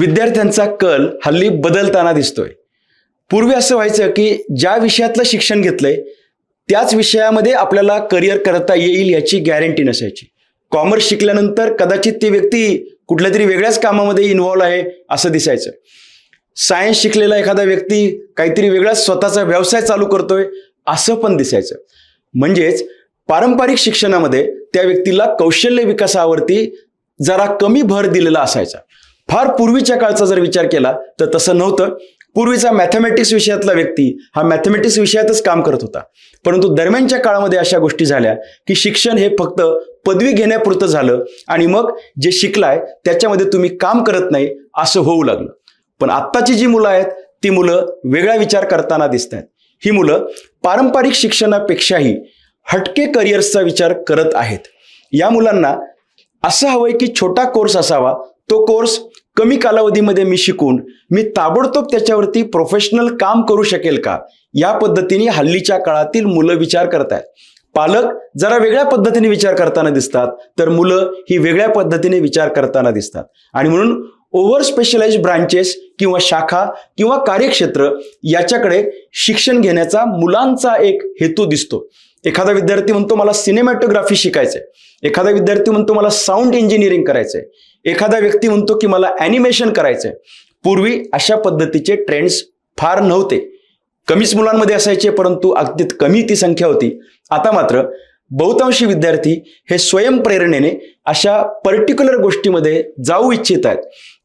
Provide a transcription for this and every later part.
विद्यार्थ्यांचा कल हल्ली बदलताना दिसतोय. पूर्वी असं व्हायचं की ज्या विषयातलं शिक्षण घेतलंय त्याच विषयामध्ये आपल्याला करिअर करता येईल याची गॅरंटी नसायची. कॉमर्स शिकल्यानंतर कदाचित ती व्यक्ती कुठल्या तरी वेगळ्याच कामामध्ये इन्व्हॉल्व आहे असं दिसायचं. सायन्स शिकलेला एखादा व्यक्ती काहीतरी वेगळाच स्वतःचा व्यवसाय चालू करतोय असं पण दिसायचं. म्हणजेच पारंपरिक शिक्षणामध्ये त्या व्यक्तीला कौशल्य विकासावरती जरा कमी भर दिलेला असायचा. फार पूर्वीच्या काळचा जर विचार केला तर तसं नव्हतं. पूर्वीचा मॅथमॅटिक्स विषयातला व्यक्ती हा मॅथमॅटिक्स विषयातच काम करत होता. परंतु दरम्यानच्या काळामध्ये अशा गोष्टी झाल्या की शिक्षण हे फक्त पदवी घेण्यापुरतं झालं आणि मग जे शिकलाय त्याच्यामध्ये तुम्ही काम करत नाही असं होऊ लागलं. पण आत्ताची जी मुलं आहेत ती मुलं वेगळा विचार करताना दिसत आहेत ही मुलं पारंपरिक शिक्षणापेक्षाही हटके करिअर्सचा विचार करत आहेत. या मुलांना असं हवंय की छोटा कोर्स असावा तो कोर्स कमी कालावधीमध्ये मी शिकून मी ताबडतोब त्याच्यावरती प्रोफेशनल काम करू शकेल का? या पद्धतीने हल्लीच्या काळातील मुलं विचार करतायत. पालक जरा वेगळ्या पद्धतीने विचार करताना दिसतात तर मुलं ही वेगळ्या पद्धतीने विचार करताना दिसतात. आणि म्हणून ओव्हर स्पेशलाइज ब्रांचेस किंवा शाखा किंवा कार्यक्षेत्र याच्याकडे शिक्षण घेण्याचा मुलांचा एक हेतू दिसतो. एखादा विद्यार्थी म्हणतो मला सिनेमॅटोग्राफी शिकायचंय. एखादा विद्यार्थी म्हणतो मला साऊंड इंजिनिअरिंग करायचंय. एखादा व्यक्ती म्हणतो की मला ॲनिमेशन करायचंय. पूर्वी अशा पद्धतीचे ट्रेंड्स फार नव्हते. कमीच मुलांमध्ये असायचे परंतु अगदी कमी ती संख्या होती. आता मात्र बहुतांशी विद्यार्थी हे स्वयंप्रेरणेने अशा पर्टिक्युलर गोष्टीमध्ये जाऊ इच्छित आहेत.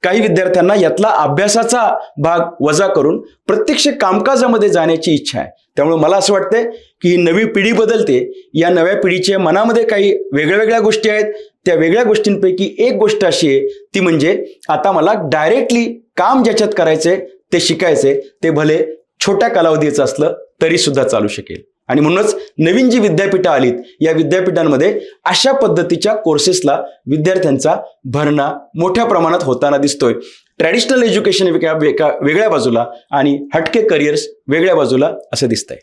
काही विद्यार्थ्यांना यातला अभ्यासाचा भाग वजा करून प्रत्यक्ष कामकाजामध्ये जाण्याची इच्छा आहे. त्यामुळे मला असं वाटतंय की ही नवी पिढी बदलते. या नव्या पिढीच्या मनामध्ये काही वेगळ्या वेगळ्या गोष्टी आहेत. त्या वेगळ्या गोष्टींपैकी एक गोष्ट अशी आहे ती म्हणजे आता मला डायरेक्टली काम ज्याच्यात करायचंय ते शिकायचंय ते भले छोट्या कालावधीचं असलं तरी सुद्धा चालू शकेल. आणि म्हणूनच नवीन जी विद्यापीठं आलीत या विद्यापीठांमध्ये अशा पद्धतीच्या कोर्सेसला विद्यार्थ्यांचा भरणा मोठ्या प्रमाणात होताना दिसतोय. ट्रॅडिशनल एज्युकेशन वेगळ्या वेगळ्या बाजूला आणि हटके करिअर्स वेगळ्या बाजूला असं दिसतंय.